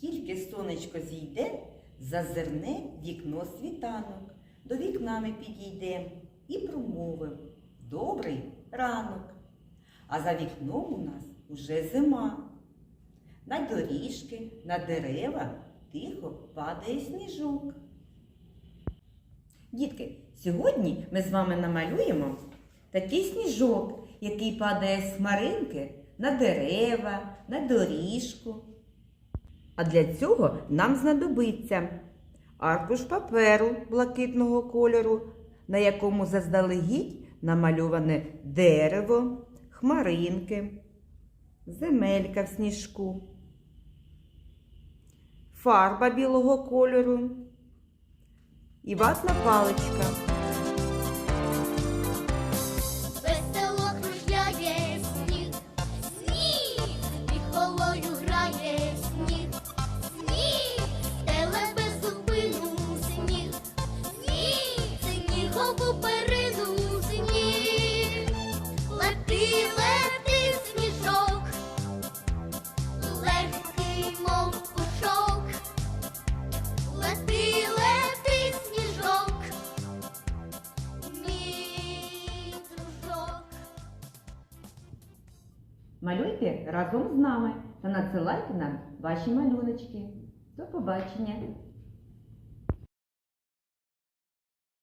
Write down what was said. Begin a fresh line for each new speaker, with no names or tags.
Тільки сонечко зійде, зазирне вікно світанок. До вікна ми підійдем і промовим Добрий ранок. А за вікном у нас уже зима. На доріжки, на дерева тихо падає сніжок. Дітки, сьогодні ми з вами намалюємо такий сніжок, який падає з хмаринки на дерева, на доріжку. А для цього нам знадобиться аркуш паперу блакитного кольору, на якому заздалегідь намальоване дерево, хмаринки, земелька в сніжку, фарба білого кольору і ватна паличка. Малюйте разом з нами та надсилайте нам ваші малюночки. До побачення!